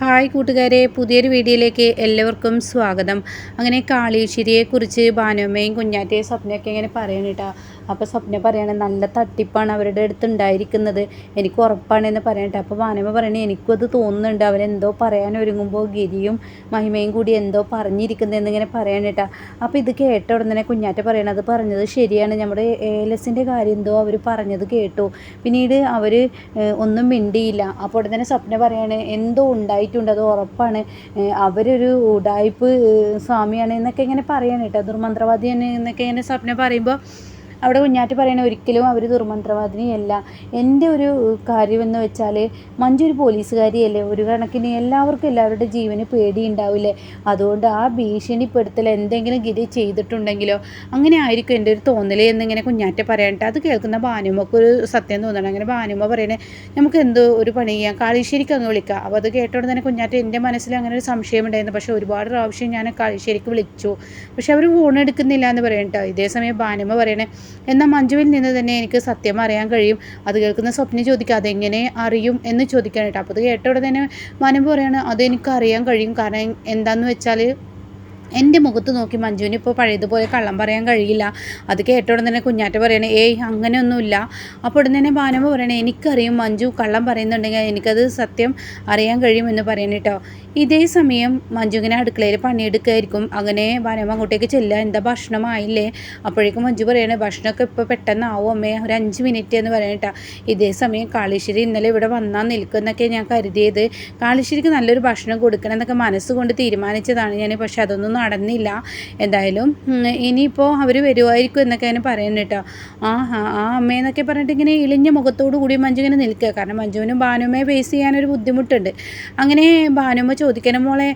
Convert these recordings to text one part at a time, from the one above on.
Hi കൂട്ടുകാരെ പുതിയൊരു വീഡിയോയിലേക്ക് എല്ലാവർക്കും സ്വാഗതം. അങ്ങനെ കാളീശ്ശേരിയെക്കുറിച്ച് ഭാനുമ്മയും കുഞ്ഞാറ്റയും സ്വപ്നയൊക്കെ ഇങ്ങനെ പറയണേട്ടാ. അപ്പോൾ സ്വപ്ന പറയണ നല്ല തട്ടിപ്പാണ് അവരുടെ അടുത്ത് ഉണ്ടായിരിക്കുന്നത്. എനിക്ക് ഉറപ്പാണെന്ന് പറയട്ടെ. അപ്പോൾ വാനമ്മ പറയണേ എനിക്കും അത് തോന്നുന്നുണ്ട്. അവരെന്തോ പറയാൻ ഒരുങ്ങുമ്പോൾ ഗിരിയും മഹിമയും കൂടി എന്തോ പറഞ്ഞിരിക്കുന്നതെന്നിങ്ങനെ പറയണേട്ടാ അപ്പോൾ ഇത് കേട്ട ഉടനെ കുഞ്ഞാറ്റ പറയണത് പറഞ്ഞത് ശരിയാണ്. നമ്മുടെ ഏലസിന്റെ കാര്യം എന്തോ അവർ പറഞ്ഞത് കേട്ടു. പിന്നീട് അവർ ഒന്നും മിണ്ടിയില്ല. അപ്പോൾ ഉടനെ സ്വപ്ന പറയാണ് എന്തോ ഉണ്ടായിട്ടുണ്ട്. അത് ഉറപ്പാണ്. അവരൊരു ഉടായ്പ് സ്വാമിയാണ് എന്നൊക്കെ ഇങ്ങനെ പറയാണ് ദുർമന്ത്രവാദിയാണ് എന്നൊക്കെ ഇങ്ങനെ സ്വപ്ന പറയുമ്പോൾ അവിടെ കുഞ്ഞാറ്റ് പറയണ ഒരിക്കലും അവർ ദുർമന്ത്രവാദിനിയല്ല. എന്റെ ഒരു കാര്യമെന്ന് വെച്ചാൽ മഞ്ജു ഒരു പോലീസുകാരിയല്ലേ? ഒരു കണക്കിന് എല്ലാവർക്കും എല്ലാവരുടെ ജീവന് പേടിയുണ്ടാവില്ലേ? അതുകൊണ്ട് ആ ഭീഷണിപ്പെടുത്തൽ എന്തെങ്കിലും ഗിരി ചെയ്തിട്ടുണ്ടെങ്കിലോ അങ്ങനെ ആയിരിക്കും എന്റെ ഒരു തോന്നൽ എന്നിങ്ങനെ കുഞ്ഞാറ്റ പറയണ്ട അത് കേൾക്കുന്ന ഭാനുമൊക്കെ ഒരു സത്യം തോന്നണം. അങ്ങനെ ഭാനുമ പറയണേ നമുക്ക് എന്തോ ഒരു പണി ചെയ്യാം. കാളിശ്ശേരിക്ക് അങ്ങ് വിളിക്കാം. അപ്പോൾ അത് കേട്ടോണ്ട് തന്നെ കുഞ്ഞാറ്റ എന്റെ മനസ്സിൽ അങ്ങനെ ഒരു സംശയം ഉണ്ടായിരുന്നു. പക്ഷേ ഒരുപാട് പ്രാവശ്യം ഞാൻ കാളിശ്ശേരിക്ക് വിളിച്ചു. പക്ഷെ അവർ ഫോൺ എടുക്കുന്നില്ല എന്ന് പറയട്ടോ ഇതേ സമയം ഭാനുമ പറയണേ എന്നാൽ മഞ്ജുവിൽ നിന്ന് തന്നെ എനിക്ക് സത്യം അറിയാൻ കഴിയും. അത് കേൾക്കുന്ന സ്വപ്നം ചോദിക്കുക അതെങ്ങനെ അറിയും എന്ന് ചോദിക്കാനായിട്ട്. അപ്പോൾ അത് കേട്ട തന്നെ മനം പറയാണ് അതെനിക്ക് അറിയാൻ കഴിയും. കാരണം എന്താണെന്ന് വെച്ചാൽ എന്റെ മുഖത്ത് നോക്കി മഞ്ജുവിന് ഇപ്പോൾ പഴയതുപോലെ കള്ളം പറയാൻ കഴിയില്ല. അത് കേട്ട തന്നെ കുഞ്ഞാറ്റ പറയണേ ഏയ് അങ്ങനെയൊന്നുമില്ല. അപ്പോൾ ഉടനെ തന്നെ ഭാനമ്മ പറയണേ എനിക്കറിയും മഞ്ജു കള്ളം പറയുന്നുണ്ടെങ്കിൽ എനിക്കത് സത്യം അറിയാൻ കഴിയുമെന്ന് പറയണേ കേട്ടോ ഇതേ സമയം മഞ്ജു ഇങ്ങനെ അടുക്കളയിൽ പണിയെടുക്കുകയായിരിക്കും അങ്ങനെ ഭാനമ്മ അങ്ങോട്ടേക്ക് ചെല്ലുക എന്താ ഭക്ഷണമായില്ലേ? അപ്പോഴേക്കും മഞ്ജു പറയണേ ഭക്ഷണമൊക്കെ ഇപ്പോൾ പെട്ടെന്നാവും അമ്മേ? ഒരു അഞ്ച് മിനിറ്റ് എന്ന് പറയണേട്ടാ ഇതേ സമയം കാളിശ്ശേരി ഇന്നലെ ഇവിടെ വന്നാൽ നിൽക്കുന്നൊക്കെ ഞാൻ കരുതിയത്. കാളിശ്ശേരിക്ക് നല്ലൊരു ഭക്ഷണം കൊടുക്കണം എന്നൊക്കെ മനസ്സുകൊണ്ട് തീരുമാനിച്ചതാണ് ഞാൻ. പക്ഷെ അതൊന്നും നടന്നില്ല. എന്തായാലും ഇനിയിപ്പോൾ അവർ വരുമായിരിക്കും എന്നൊക്കെ അതിന് പറയുന്നത് കേട്ടോ. ആ ആ അമ്മയെന്നൊക്കെ പറഞ്ഞിട്ട് ഇങ്ങനെ ഇളിഞ്ഞ മുഖത്തോടു കൂടി മഞ്ജു ഇങ്ങനെ നിൽക്കുക. കാരണം മഞ്ജുവിനും ഭാനുമ്മയെ ഫേസ് ചെയ്യാനൊരു ബുദ്ധിമുട്ടുണ്ട്. അങ്ങനെ ഭാനുമ്മ ചോദിക്കണം മോളെ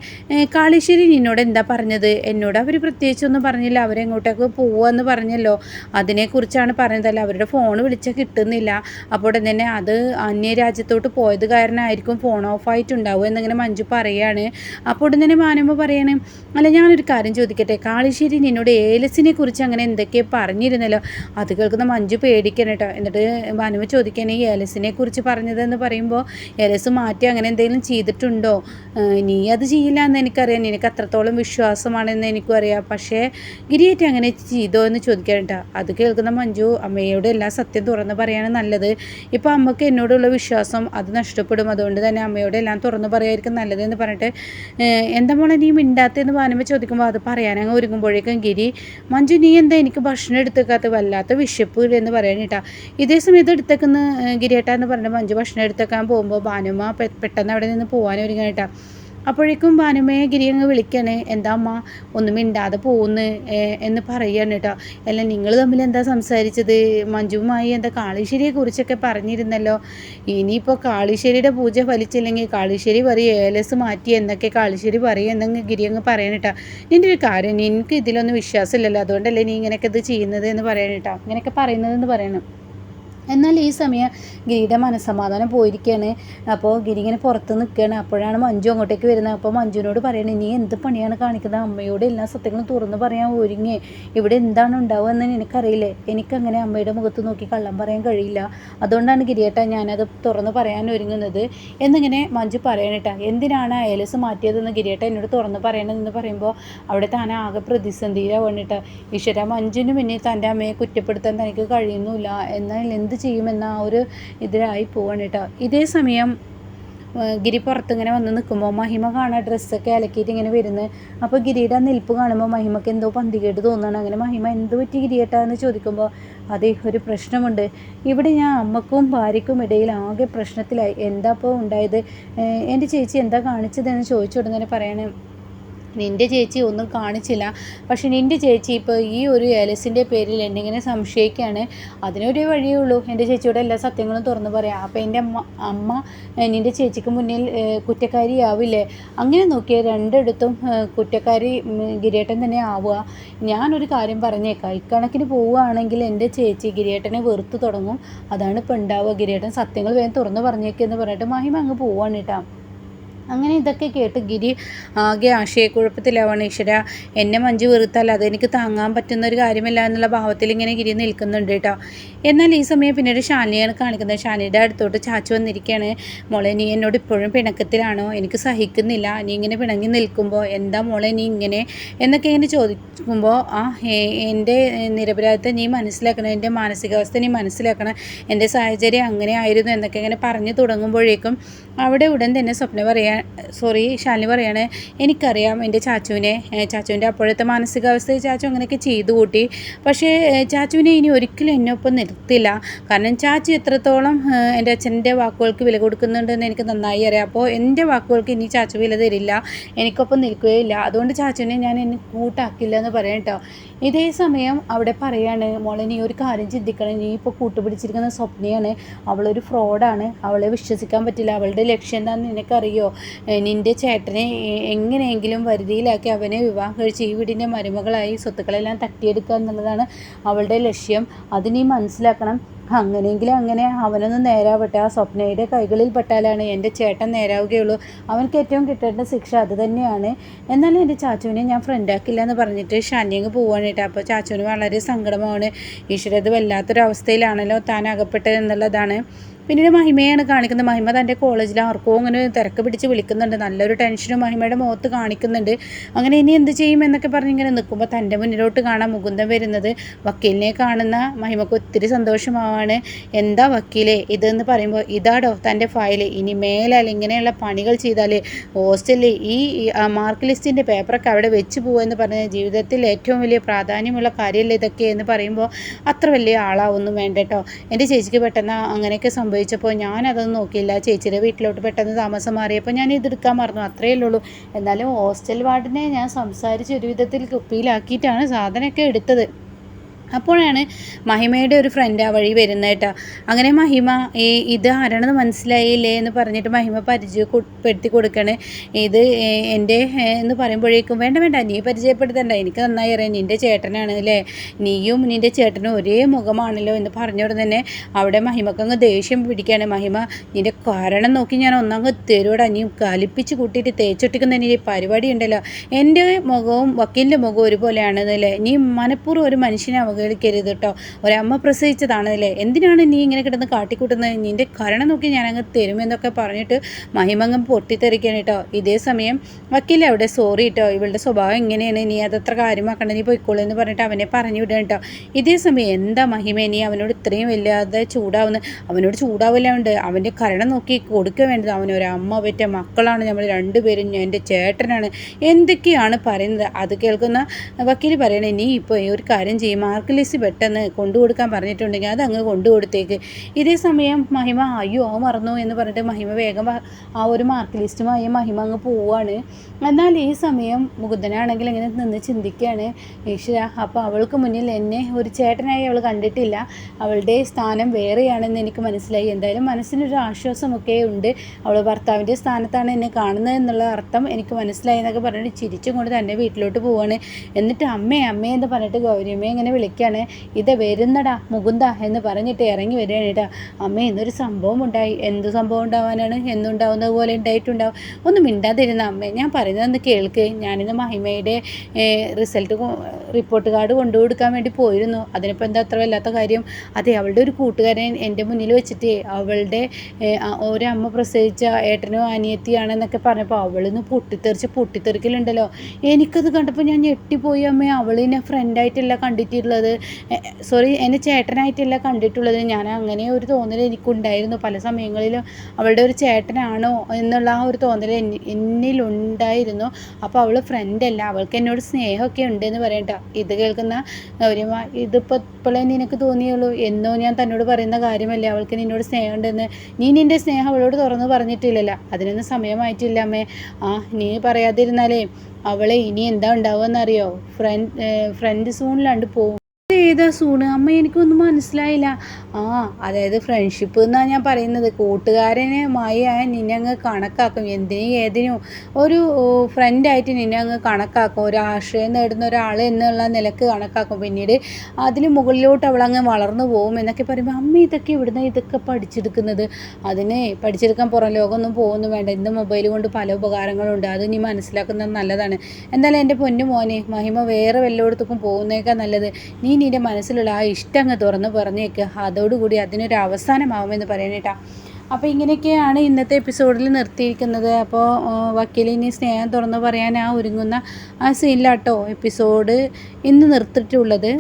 കാളിശ്ശേരി നിന്നോട് എന്താ പറഞ്ഞത്? എന്നോട് അവർ പ്രത്യേകിച്ചൊന്നും പറഞ്ഞില്ല. അവരെങ്ങോട്ടേക്ക് പോവുമെന്ന് പറഞ്ഞല്ലോ. അതിനെക്കുറിച്ചാണ് പറഞ്ഞതല്ല അവരുടെ ഫോൺ വിളിച്ചാൽ കിട്ടുന്നില്ല. അപ്പോൾ തന്നെ അത് അന്യ രാജ്യത്തോട്ട് പോയത് കാരണമായിരിക്കും ഫോൺ ഓഫ് ആയിട്ടുണ്ടാവും എന്നിങ്ങനെ മഞ്ജു പറയാണ്. അപ്പോൾ തന്നെ ഭാനുമ്മ പറയാണ് അല്ല ഞാനൊരു കാര്യം ചോദിക്കട്ടെ? കാളിശ്ശേരി നിന്നോട് ഏലസിനെ കുറിച്ച് അങ്ങനെ എന്തൊക്കെയോ പറഞ്ഞിരുന്നല്ലോ? അത് കേൾക്കുന്ന മഞ്ജു പേടിക്കണം കേട്ടോ എന്നിട്ട് ഭാനുമ ചോദിക്കണേ ഏലസിനെ കുറിച്ച് പറഞ്ഞതെന്ന് പറയുമ്പോൾ ഏലസ് മാറ്റി അങ്ങനെ എന്തെങ്കിലും ചെയ്തിട്ടുണ്ടോ? നീ അത് ചെയ്യില്ല എന്ന് എനിക്കറിയാം. നിനക്ക് അത്രത്തോളം വിശ്വാസമാണെന്ന് എനിക്കും അറിയാം. പക്ഷേ ഗിരിയേറ്റ് അങ്ങനെ ചെയ്തോ എന്ന് ചോദിക്കാൻ കേട്ടോ അത് കേൾക്കുന്ന മഞ്ജു അമ്മയോട് എല്ലാ സത്യം തുറന്ന് പറയാണ് നല്ലത്. ഇപ്പോൾ അമ്മയ്ക്ക് എന്നോടുള്ള വിശ്വാസം അത് നഷ്ടപ്പെടും. അതുകൊണ്ട് തന്നെ അമ്മയോട് എല്ലാം തുറന്ന് പറയായിരിക്കും നല്ലതെന്ന് പറഞ്ഞിട്ട് എന്താ മോളെ നീ മിണ്ടാത്തെന്ന് ഭാനുമ ചോദിക്കുമ്പോൾ അത് പറയാനങ്ങ് ഒരുങ്ങുമ്പോഴേക്കും ഗിരി മഞ്ജു നീ എന്താ എനിക്ക് ഭക്ഷണം എടുത്തേക്കാത്ത? വല്ലാത്ത വിശപ്പ് എന്ന് പറയാൻ കേട്ടാ. ഇതേ സമയത്ത് എടുത്തേക്കുന്ന ഗിരിയേട്ടാ എന്ന് പറഞ്ഞിട്ട് മഞ്ജു ഭക്ഷണം എടുത്തേക്കാൻ പോകുമ്പോൾ ഭാനുമ പെട്ടെന്ന് അവിടെ നിന്ന് പോകാൻ ഒരുങ്ങാനിട്ടാ അപ്പോഴേക്കും ഭാനുമയെ ഗിരി അങ്ങ് വിളിക്കണേ. എന്താ അമ്മ ഒന്നും മിണ്ടാതെ പോകുന്നു എന്ന് പറയാണ് കേട്ടോ. അല്ല നിങ്ങൾ തമ്മിൽ എന്താ സംസാരിച്ചത്? മഞ്ജുവുമായി എന്താ കാളീശ്ശേരിയെ കുറിച്ചൊക്കെ പറഞ്ഞിരുന്നല്ലോ. ഇനിയിപ്പോൾ കാളീശ്ശേരിയുടെ പൂജ ഫലിച്ചില്ലെങ്കിൽ കാളീശ്ശേരി പറയും ഏലസ് മാറ്റി എന്നൊക്കെ കാളീശ്ശേരി പറയും എന്നങ്ങ് ഗിരി അങ്ങ് പറയണം കേട്ടോ. നിന്റെ ഒരു കാര്യം നിനക്ക് ഇതിലൊന്നും വിശ്വാസമില്ലല്ലോ. അതുകൊണ്ടല്ലേ നീ ഇങ്ങനെയൊക്കെ ഇത് ചെയ്യുന്നത് എന്ന് പറയണം കേട്ടോ. ഇങ്ങനെയൊക്കെ പറയുന്നതെന്ന് പറയണം. എന്നാൽ ഈ സമയം ഗിരിയുടെ മനസ്സമാധാനം പോയിരിക്കുകയാണ് അപ്പോൾ ഗിരി ഇങ്ങനെ പുറത്ത് നിൽക്കുകയാണ് അപ്പോഴാണ് മഞ്ജു അങ്ങോട്ടേക്ക് വരുന്നത്. അപ്പോൾ മഞ്ജുവിനോട് പറയണേ നീ എന്ത് പണിയാണ് കാണിക്കുന്നത്? അമ്മയോട് എല്ലാ സത്യങ്ങളും തുറന്ന് പറയാൻ ഒരുങ്ങി. ഇവിടെ എന്താണ് ഉണ്ടാവുക എന്ന് എനിക്കറിയില്ലേ. എനിക്കങ്ങനെ അമ്മയുടെ മുഖത്ത് നോക്കി കള്ളം പറയാൻ കഴിയില്ല. അതുകൊണ്ടാണ് ഗിരിയേട്ട ഞാനത് തുറന്ന് പറയാൻ ഒരുങ്ങുന്നത്. എന്നിങ്ങനെ മഞ്ജു പറയണേട്ടാ എന്തിനാണ് അയലസ് മാറ്റിയതെന്ന് ഗിരിയേട്ട എന്നോട് തുറന്ന് പറയണതെന്ന് പറയുമ്പോൾ അവിടെ താൻ ആകെ പ്രതിസന്ധിയിലാവണിട്ട് ഈശ്വര മഞ്ജുവിന് പിന്നെ തന്റെ അമ്മയെ കുറ്റപ്പെടുത്താൻ തനിക്ക് കഴിയുന്നില്ല എന്നാൽ എന്ത് ചെയ്യുമെന്ന ആ ഒരു ഇതിലായി പോവാണ് കേട്ടോ ഇതേ സമയം ഗിരി പുറത്തിങ്ങനെ വന്ന് നിൽക്കുമ്പോൾ മഹിമ കാണാൻ ഡ്രസ്സൊക്കെ അലക്കിയിട്ട് ഇങ്ങനെ വരുന്നത് അപ്പോൾ ഗിരിയുടെ നിൽപ്പ് കാണുമ്പോൾ മഹിമക്ക് എന്തോ പന്തികേട് തോന്നുകയാണ് അങ്ങനെ മഹിമ എന്ത് പറ്റി ഗിരിയേട്ടാ എന്ന് ചോദിക്കുമ്പോൾ അതേ ഒരു പ്രശ്നമുണ്ട്. ഇവിടെ ഞാൻ അമ്മക്കും ഭാര്യക്കും ഇടയിൽ ആകെ പ്രശ്നത്തിലായി. എന്താ ഇപ്പോൾ ഉണ്ടായത്? എന്റെ ചേച്ചി എന്താ കാണിച്ചതെന്ന് ചോദിച്ചു ഉടനെ പറയണേ. നിന്റെ ചേച്ചി ഒന്നും കാണിച്ചില്ല. പക്ഷെ നിന്റെ ചേച്ചി ഇപ്പോൾ ഈ ഒരു ഏലസിന്റെ പേരിൽ എന്നെ ഇങ്ങനെ സംശയിക്കുകയാണ്. അതിനൊരു വഴിയേ ഉള്ളൂ. എന്റെ ചേച്ചിയോട് എല്ലാ സത്യങ്ങളും തുറന്നു പറയാം. അപ്പോൾ എന്റെ അമ്മ അമ്മ നിന്റെ ചേച്ചിക്ക് മുന്നിൽ കുറ്റക്കാരിയാവില്ലേ? അങ്ങനെ നോക്കിയാൽ രണ്ടിടത്തും കുറ്റക്കാരി ഗിരിയേട്ടൻ തന്നെ ആവുക. ഞാനൊരു കാര്യം പറഞ്ഞേക്കാം. ഇക്കണക്കിന് പോവുകയാണെങ്കിൽ എന്റെ ചേച്ചി ഗിരിയേട്ടനെ വെറുത്ത് തുടങ്ങും. അതാണ് ഇപ്പോൾ ഉണ്ടാവുക. ഗിരിയേട്ടൻ സത്യങ്ങൾ വേഗം തുറന്നു പറഞ്ഞേക്കെന്ന് പറഞ്ഞിട്ട് മഹിമ അങ്ങ് പോവാണ് കേട്ടോ. അങ്ങനെ ഇതൊക്കെ കേട്ട് ഗിരി ആകെ ആശയക്കുഴപ്പത്തിലാവാണ് ഈശ്വര എന്നെ മഞ്ജു വെറുത്താൽ അതെനിക്ക് താങ്ങാൻ പറ്റുന്ന ഒരു കാര്യമല്ല എന്നുള്ള ഭാവത്തിൽ ഇങ്ങനെ ഗിരി നിൽക്കുന്നുണ്ട് കേട്ടോ എന്നാൽ ഈ സമയം പിന്നീട് ഷാനിയാണ് കാണിക്കുന്നത്. ഷാനിയുടെ അടുത്തോട്ട് ചാച്ചു വന്നിരിക്കുകയാണ് മോളെ നീ എന്നോട് ഇപ്പോഴും പിണക്കത്തിലാണോ? എനിക്ക് സഹിക്കുന്നില്ല. നീ ഇങ്ങനെ പിണങ്ങി നിൽക്കുമ്പോൾ എന്താ മോളെ നീ ഇങ്ങനെ എന്നൊക്കെ ഇങ്ങനെ ചോദിക്കുമ്പോൾ ആ എന്റെ നിരപരാധിത്വം നീ മനസ്സിലാക്കണം. എന്റെ മാനസികാവസ്ഥ നീ മനസ്സിലാക്കണം. എന്റെ സാഹചര്യം അങ്ങനെ ആയിരുന്നു എന്നൊക്കെ ഇങ്ങനെ പറഞ്ഞു തുടങ്ങുമ്പോഴേക്കും അവിടെ ഉടൻ തന്നെ സ്വപ്ന പറയാ സോറി ശാലിനി പറയാണ് എനിക്കറിയാം എന്റെ ചാച്ചുവിനെ ചാച്ചുവിന്റെ അപ്പോഴത്തെ മാനസികാവസ്ഥയിൽ ചാച്ചു അങ്ങനെയൊക്കെ ചെയ്തു കൂട്ടി. പക്ഷേ ചാച്ചുവിനെ ഇനി ഒരിക്കലും എന്നെ ഒപ്പം നിർത്തില്ല. കാരണം ചാച്ചു എത്രത്തോളം എന്റെ അച്ഛന്റെ വാക്കുകൾക്ക് വില കൊടുക്കുന്നുണ്ടെന്ന് എനിക്ക് നന്നായി അറിയാം. അപ്പോൾ എന്റെ വാക്കുകൾക്ക് ഇനി ചാച്ചു വില തരില്ല. എനിക്കൊപ്പം നിൽക്കുകയില്ല. അതുകൊണ്ട് ചാച്ചുവിനെ ഞാൻ എന്നെ കൂട്ടാക്കില്ല എന്ന് പറയാം കേട്ടോ. ഇതേ സമയം അവിടെ പറയാണ് മോളെ നീ ഒരു കാര്യം ചിന്തിക്കണം. നീ ഇപ്പോൾ കൂട്ടുപിടിച്ചിരിക്കുന്ന സ്വപ്നയാണ്. അവളൊരു ഫ്രോഡാണ് അവളെ വിശ്വസിക്കാൻ പറ്റില്ല. അവളുടെ ലക്ഷ്യം എന്താണെന്ന് നിനക്കറിയോ? നിന്റെ ചേട്ടനെ എങ്ങനെയെങ്കിലും വരുതിയിലാക്കി അവനെ വിവാഹം കഴിച്ച് ഈ വീടിന്റെ മരുമകളായി സ്വത്തുക്കളെല്ലാം തട്ടിയെടുക്കുക എന്നുള്ളതാണ് അവളുടെ ലക്ഷ്യം. അത് നീ മനസ്സിലാക്കണം. അങ്ങനെയെങ്കിലും അങ്ങനെ അവനൊന്ന് നേരാവട്ടെ. ആ സ്വപ്നയുടെ കൈകളിൽ പെട്ടാലാണ് എന്റെ ചേട്ടൻ നേരാവുകയുള്ളൂ. അവനക്ക് ഏറ്റവും കിട്ടേണ്ട ശിക്ഷ അത് തന്നെയാണ്. എന്നാലും എന്റെ ചാച്ചുവിനെ ഞാൻ ഫ്രണ്ടാക്കില്ല എന്ന് പറഞ്ഞിട്ട് ഷാനിയങ്ങ് പോവാണ് അപ്പോൾ ചാച്ചുവിന് വളരെ സങ്കടമാണ്. ഈശ്വരത് വല്ലാത്തൊരവസ്ഥയിലാണല്ലോ താൻ അകപ്പെട്ടത് എന്നുള്ളതാണ്. പിന്നീട് മഹിമയാണ് കാണിക്കുന്നത്. മഹിമ തന്റെ കോളേജിൽ ആർക്കോ അങ്ങനെ തിരക്ക് പിടിച്ച് വിളിക്കുന്നുണ്ട്. നല്ലൊരു ടെൻഷനും മഹിമയുടെ മുഖത്ത് കാണിക്കുന്നുണ്ട്. അങ്ങനെ ഇനി എന്ത് ചെയ്യും എന്നൊക്കെ പറഞ്ഞ് ഇങ്ങനെ നിൽക്കുമ്പോൾ തന്റെ മുന്നിലോട്ട് കാണാൻ മുകുന്ദം വരുന്നത് വക്കീലിനെ കാണുന്ന മഹിമക്ക് ഒത്തിരി സന്തോഷമാവാണ്. എന്താ വക്കീലേ ഇതെന്ന് പറയുമ്പോൾ ഇതാടോ തന്റെ ഫയൽ ഇനി മേലാൽ ഇങ്ങനെയുള്ള പണികൾ ചെയ്താൽ ഹോസ്റ്റലിൽ ഈ മാർക്ക് ലിസ്റ്റിന്റെ പേപ്പറൊക്കെ അവിടെ വെച്ച് പോകുമെന്ന് പറഞ്ഞ ജീവിതത്തിൽ ഏറ്റവും വലിയ പ്രാധാന്യമുള്ള കാര്യമല്ലേ ഇതൊക്കെ? എന്ന് പറയുമ്പോൾ അത്ര വലിയ ആളാവൊന്നും വേണ്ട കേട്ടോ എന്റെ ചേച്ചിക്ക് പെട്ടെന്ന് അങ്ങനെയൊക്കെ സംഭവിച്ചപ്പോൾ ഞാനതൊന്നും നോക്കിയില്ല. ചേച്ചിയുടെ വീട്ടിലോട്ട് പെട്ടെന്ന് താമസം മാറിയപ്പോൾ ഞാൻ ഇതെടുക്കാൻ മറന്നു. അത്രയേ ഉള്ളൂ. എന്നാലും ഹോസ്റ്റൽ വാർഡിനെ ഞാൻ സംസാരിച്ച് ഒരു വിധത്തിൽ കുപ്പിയിലാക്കിയിട്ടാണ് സാധനമൊക്കെ എടുത്തത്. അപ്പോഴാണ് മഹിമയുടെ ഒരു ഫ്രണ്ട് ആ വഴി വരുന്നത് കേട്ടോ. അങ്ങനെ മഹിമ ഈ ഇത് ആരാണെന്ന് മനസ്സിലായില്ലേ? എന്ന് പറഞ്ഞിട്ട് മഹിമ പരിചയപ്പെടുത്തി കൊടുക്കണേ ഇത് എന്റെ എന്ന് പറയുമ്പോഴേക്കും വേണ്ട വേണ്ട നീ പരിചയപ്പെടുത്തണ്ട. എനിക്ക് നന്നായി അറിയാം. നിന്റെ ചേട്ടനാണ് അല്ലേ? നീയും നിന്റെ ചേട്ടനും ഒരേ മുഖമാണല്ലോ എന്ന് പറഞ്ഞോട് തന്നെ അവിടെ മഹിമക്കങ്ങ് ദേഷ്യം പിടിക്കുകയാണ്. മഹിമ നിന്റെ കാരണം നോക്കി ഞാൻ ഒന്നങ്ങ് തരൂടാ നീ കലിപ്പിച്ച് കൂട്ടിയിട്ട് തേച്ചൊട്ടിക്കുന്ന എനിക്ക് പരിപാടി ഉണ്ടല്ലോ. എന്റെ മുഖവും വക്കീലിന്റെ മുഖവും ഒരുപോലെയാണെന്നല്ലേ? നീ മനഃപൂർവം ഒരു മനുഷ്യനെ അവഹേളിക്കരുത് കേട്ടോ. ഒരമ്മ പ്രസവിച്ചതാണല്ലേ? എന്തിനാണ് നീ ഇങ്ങനെ കിടന്ന് കാട്ടിക്കൂട്ടുന്നത്? നിന്റെ കരണം നോക്കി ഞാനങ്ങ് തരുമെന്നൊക്കെ പറഞ്ഞിട്ട് മഹിമങ്ങം പൊട്ടിത്തെറിക്കാണ് കേട്ടോ. ഇതേ സമയം വക്കീൽ അവിടെ സോറി കേട്ടോ ഇവളുടെ സ്വഭാവം എങ്ങനെയാണ് നീ അതത്ര കാര്യമാക്കണ്ട. നീ പോയിക്കോളൂ എന്ന് പറഞ്ഞിട്ട് അവനെ പറഞ്ഞു വിടണം കേട്ടോ. ഇതേ സമയം എന്താ മഹിമ നീ അവനോട് ഇത്രയും വല്ലാതെ ചൂടാവുന്ന അവനോട് ചൂടാവില്ലാണ്ട് അവന്റെ കരണം നോക്കി കൊടുക്കുക വേണ്ടത്. അവനൊരമ്മ പറ്റ മക്കളാണ്. നമ്മൾ രണ്ടുപേരും എന്റെ ചേട്ടനാണ്. എന്തൊക്കെയാണ് പറയുന്നത്? അത് കേൾക്കുന്ന വക്കീൽ പറയണേ നീ ഇപ്പോൾ ഒരു കാര്യം ചെയ്യും. മാർക്ക് ലിസ്റ്റ് പെട്ടെന്ന് കൊണ്ടുകൊടുക്കാൻ പറഞ്ഞിട്ടുണ്ടെങ്കിൽ അത് അങ്ങ് കൊണ്ടുകൊടുത്തേക്ക്. ഇതേ സമയം മഹിമ അയ്യോ മറന്നു എന്ന് പറഞ്ഞിട്ട് മഹിമ വേഗം ആ ഒരു മാർക്ക് ലിസ്റ്റുമായി മഹിമ അങ്ങ് പോവാണ്. എന്നാൽ ഈ സമയം മുകുന്ദനാണെങ്കിൽ ഇങ്ങനെ നിന്ന് ചിന്തിക്കുകയാണ് ഈശ്വര അപ്പോൾ അവൾക്ക് മുന്നിൽ എന്നെ ഒരു ചേട്ടനായി അവൾ കണ്ടിട്ടില്ല. അവളുടെ സ്ഥാനം വേറെയാണെന്ന് എനിക്ക് മനസ്സിലായി. എന്തായാലും മനസ്സിനൊരു ആശ്വാസമൊക്കെ ഉണ്ട്. അവൾ ഭർത്താവിന്റെ സ്ഥാനത്താണ് എന്നെ കാണുന്നത് എന്നുള്ള അർത്ഥം എനിക്ക് മനസ്സിലായി എന്നൊക്കെ പറഞ്ഞിട്ട് ചിരിച്ചും കൊണ്ട് തന്നെ വീട്ടിലോട്ട് പോവാണ്. എന്നിട്ട് അമ്മേ അമ്മേ എന്ന് പറഞ്ഞിട്ട് ഗൗരിയമ്മയെ ഇങ്ങനെ വിളിക്കുകയാണ് ഇത് വരുന്നടാ മുകുന്ദ എന്ന് പറഞ്ഞിട്ട് ഇറങ്ങി വരികയാണ് കേട്ടോ. അമ്മ ഇന്നൊരു സംഭവം ഉണ്ടായി എന്ത് സംഭവം ഉണ്ടാവാനാണ്? എന്നുണ്ടാവുന്നത് പോലെ ഉണ്ടായിട്ടുണ്ടാവും? ഒന്നും മിണ്ടാതിരുന്ന അമ്മ. ഞാൻ പറയുന്നതെന്ന് കേൾക്ക്. ഞാനിന്ന് മഹിമയുടെ റിസൾട്ട് റിപ്പോർട്ട് കാർഡ് കൊണ്ടു കൊടുക്കാൻ വേണ്ടി പോയിരുന്നു. അതിനിപ്പോൾ എന്താ അത്ര വല്ലാത്ത കാര്യം? അതെ അവളുടെ ഒരു കൂട്ടുകാരൻ എന്റെ മുന്നിൽ വെച്ചിട്ട് അവളുടെ ഒരമ്മ പ്രസവിച്ച ഏട്ടനോ അനിയത്തിയാണെന്നൊക്കെ പറഞ്ഞപ്പോൾ അവളിന്ന് പൊട്ടിത്തെറിച്ച് പൊട്ടിത്തെറിക്കലുണ്ടല്ലോ. എനിക്കത് കണ്ടപ്പോൾ ഞാൻ ഞെട്ടിപ്പോയി അമ്മേ. അവളിനെ ഫ്രണ്ടായിട്ടല്ല കണ്ടിട്ടുള്ളത്. സോറി എന്റെ ചേട്ടനായിട്ടല്ല കണ്ടിട്ടുള്ളത്. ഞാൻ അങ്ങനെ ഒരു തോന്നൽ എനിക്കുണ്ടായിരുന്നു. പല സമയങ്ങളിലും അവളുടെ ഒരു ചേട്ടനാണോ എന്നുള്ള ആ ഒരു തോന്നൽ എന്നി- എന്നിലുണ്ടായിരുന്നു. അപ്പോൾ അവൾ ഫ്രണ്ടല്ല അവൾക്ക് എന്നോട് സ്നേഹമൊക്കെ ഉണ്ടെന്ന് പറയണ്ട. ഇത് കേൾക്കുന്ന ഗൗരിയമ്മ ഇതിപ്പോൾ ഇപ്പോഴേ നിനക്ക് തോന്നിയുള്ളൂ. എന്നോ ഞാൻ തന്നോട് പറയുന്ന കാര്യമല്ലേ? അവൾക്ക് നിന്നോട് സ്നേഹമുണ്ടെന്ന്. നീ നിന്റെ സ്നേഹം അവളോട് തുറന്ന് പറഞ്ഞിട്ടില്ലല്ലോ. അതിനൊന്നും സമയമായിട്ടില്ല അമ്മേ. ആ നീ പറയാതിരുന്നാലേ അവളെ ഇനി എന്താ ഉണ്ടാവുമെന്നറിയോ ഫ്രണ്ട് ഫ്രണ്ട് സൂണിലാണ്ട് പോവും ഏതാ സൂണ്? അമ്മ എനിക്കൊന്നും മനസ്സിലായില്ല. ആ അതായത് ഫ്രണ്ട്ഷിപ്പ് എന്നാണ് ഞാൻ പറയുന്നത്. കൂട്ടുകാരനെ മായ നിന്നെ അങ്ങ് കണക്കാക്കും. എന്തിനും ഏതിനും ഒരു ഫ്രണ്ടായിട്ട് നിന്നെ അങ്ങ് കണക്കാക്കും. ഒരു ആശ്രയം നേടുന്ന ഒരാൾ എന്നുള്ള നിലയ്ക്ക് കണക്കാക്കും. പിന്നീട് അതിന് മുകളിലോട്ട് അവളങ്ങ് വളർന്നു പോകും എന്നൊക്കെ പറയുമ്പോൾ അമ്മ ഇതൊക്കെ ഇവിടുന്ന് ഇതൊക്കെ പഠിച്ചെടുക്കുന്നത്? അതിനെ പഠിച്ചെടുക്കാൻ പുറം ലോകമൊന്നും പോകുന്നു വേണ്ട. ഇന്ന് മൊബൈൽ കൊണ്ട് പല ഉപകാരങ്ങളുണ്ട്. അത് നീ മനസ്സിലാക്കുന്നത് നല്ലതാണ്. എന്തായാലും എന്റെ പൊന്നു മോനെ മഹിമ വേറെ വല്ലയിടത്തേക്കും പോകുന്നേക്കാൾ നല്ലത്. നീ നിന്റെ മനസ്സിലുള്ള ആ ഇഷ്ടം അങ്ങ് തുറന്ന് പറഞ്ഞേക്ക്. അതോടുകൂടി അതിനൊരു അവസാനമാവുമെന്ന് പറയണേട്ടാ അപ്പോൾ ഇങ്ങനെയൊക്കെയാണ് ഇന്നത്തെ എപ്പിസോഡിൽ നിർത്തിയിരിക്കുന്നത്. അപ്പോൾ വക്കീലിനി സ്നേഹം തുറന്ന് പറയാൻ ആ ഒരുങ്ങുന്ന ആ സീനിലാട്ടോ എപ്പിസോഡ് ഇന്ന് നിർത്തിയിട്ടുള്ളത്.